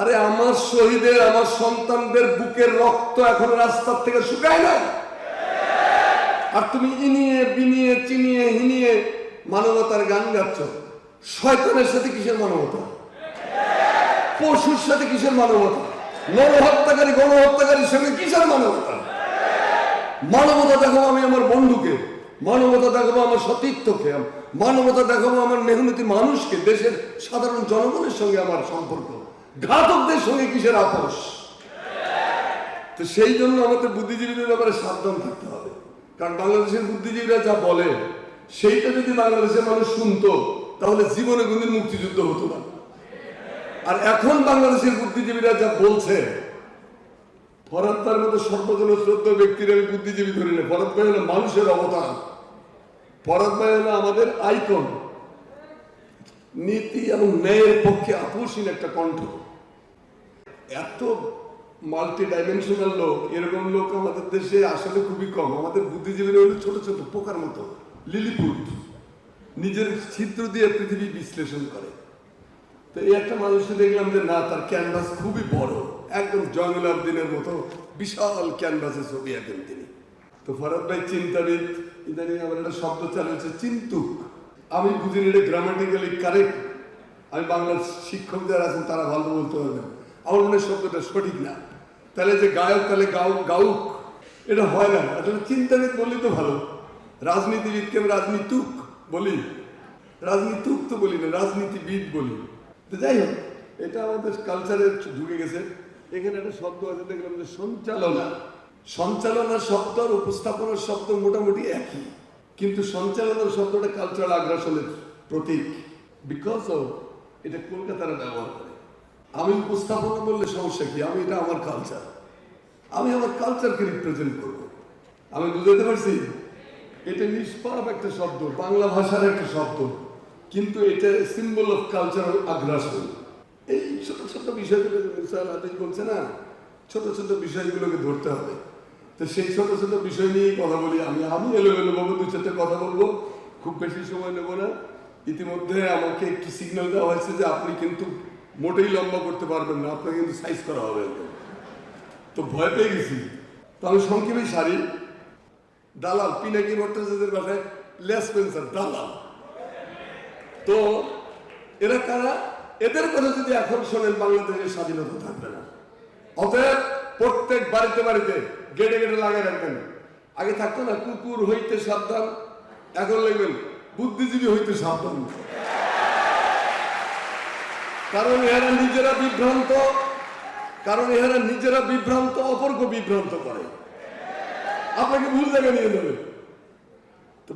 আরে আমার শহীদের, আমার সন্তানদের বুকের রক্ত এখন রাস্তার থেকে শুকায় না আর তুমি ইনিয়ে, বিনিয়ে, চিনিয়ে, হিনিয়ে মানবতার গান গাচ্ছ। শয়তানের সাথে কিসের মানবতা? পশুর সাথে কিসের মানবতা? নরহত্যাকারী, গণহত্যাকারীর সঙ্গে কিসের মানবতা? মানবতা দেখাবো আমি আমার বন্ধুকে, মানবতা দেখাবো আমার সতীর্থকে, মানবতা দেখাবো আমার মেহনতি মানুষকে, দেশের সাধারণ জনগণের সঙ্গে আমার সম্পর্ক। ঘাতকদের সঙ্গে কিসের আপোষ? তো সেই জন্য আমাদের বুদ্ধিজীবীদের ব্যাপারে সাবধান থাকতে হবে। কারণ বাংলাদেশের বুদ্ধিজীবীরা যা বলে, সেইটা যদি বাংলাদেশের মানুষ শুনতো, তাহলে জীবনে কোনদিন মুক্তিযুদ্ধ হতো না। আর এখন বাংলাদেশের বুদ্ধিজীবীরা যা বলছে, ফরাদ তার মতো সর্বজন শ্রদ্ধ ব্যক্তির আমি বুদ্ধিজীবী ধরি না ফরাদ ভাই হলো মানুষের অবতার। ফরাদ ভাই হলো আমাদের আইকন নীতি এবং ন্যায়ের পক্ষে আপোষহীন একটা কণ্ঠ। এত মাল্টি ডাইমেনশনাল লোক, এরকম লোক আমাদের দেশে আসলে খুবই কম। আমাদের বুদ্ধিজীবীরা হলো ছোট ছোট, পোকার মতো। লিলিপুট। নিজের ছিদ্র দিয়ে পৃথিবী বিশ্লেষণ করে। তো এই একটা মানুষকে দেখলাম যে, না, তার ক্যানভাস খুবই বড়। একদম জয়নুল দিনের মতো বিশাল ক্যানভাসে ছবি আঁকেন তিনি। তো ফরাদ ভাই চিন্তাবিদ, ইদানিং আমার একটা শব্দ চালু হচ্ছে, চিন্তুক। আমি বুঝিনি এটা গ্রামাটিক্যালি কারেক্ট আমি বাংলার শিক্ষক যারা আছেন, তারা ভালো বলতে পারবেন আমার মনে শব্দটা সঠিক না। তাহলে যে গায়ক, তাহলে গাউ, গাউক, এটা হয় না। আসলে চিন্তাবিদ বললেই তো ভালো। রাজনীতিবিদকে আমি রাজনীতুক বলি? রাজনীতুক তো বলি না, রাজনীতিবিদ বলি। তো যাই হোক, এটা আমাদের কালচারে ঢুকে গেছে। এখানে একটা শব্দ আছে, দেখলাম যে সঞ্চালনা। সঞ্চালনার শব্দ আর উপস্থাপনার শব্দ মোটামুটি একই। কিন্তু সঞ্চালনার শব্দটা কালচারাল আগ্রাসনের প্রতীক। বিকজ অফ এটা কলকাতারা ব্যবহার করে। আমি উপস্থাপনা বললে সমস্যা কি? আমি এটা আমার কালচার আমি আমার কালচারকে রিপ্রেজেন্ট করব। আমি বুঝাতে পারছি? এটা নিষ্পাপ একটা শব্দ, বাংলা ভাষার একটা শব্দ। কিন্তু এটা সিম্বল অফ কালচারাল আগ্রাসন। এই ছোট ছোট বিষয়গুলো স্যার আদেশ বলছে না? ছোট ছোট বিষয়গুলোকে ধরতে হবে। তো সেই ছোট ছোট বিষয় নিয়েই কথা বলি। আমি আমি এলোমেলো বাবু দু চারটে কথা বলব, খুব বেশি সময় নেব না। ইতিমধ্যে আমাকে একটু সিগন্যাল দেওয়া হয়েছে যে আপনি কিন্তু মোটেই লম্বা করতে পারবেন না, আপনাকে কিন্তু সাইজ করা হবে তো ভয় পেয়ে গেছি। তো আমি সংক্ষেপে সারি। দালাল পিনাকি ভট্টাচার্যের বাসায়? লেস পেন্সার দালাল। তো এরা কারা? এদের কথা যদি এখন শোনেন বাংলাদেশের স্বাধীনতা থাকবে না। অতএব প্রত্যেক বাড়িতে বাড়িতে গেটে গেটে লাগিয়ে রাখবেন। আগে থাকতো না, কুকুর হইতে সাবধান, এখন লাগবেন বুদ্ধিজীবী হইতে সাবধান। কারণ এরা নিজেরা বিভ্রান্ত, কারণ এরা নিজেরা বিভ্রান্ত, অপরকে বিভ্রান্ত করে। আপনাকে ভুল জায়গায় নিয়ে যাবে।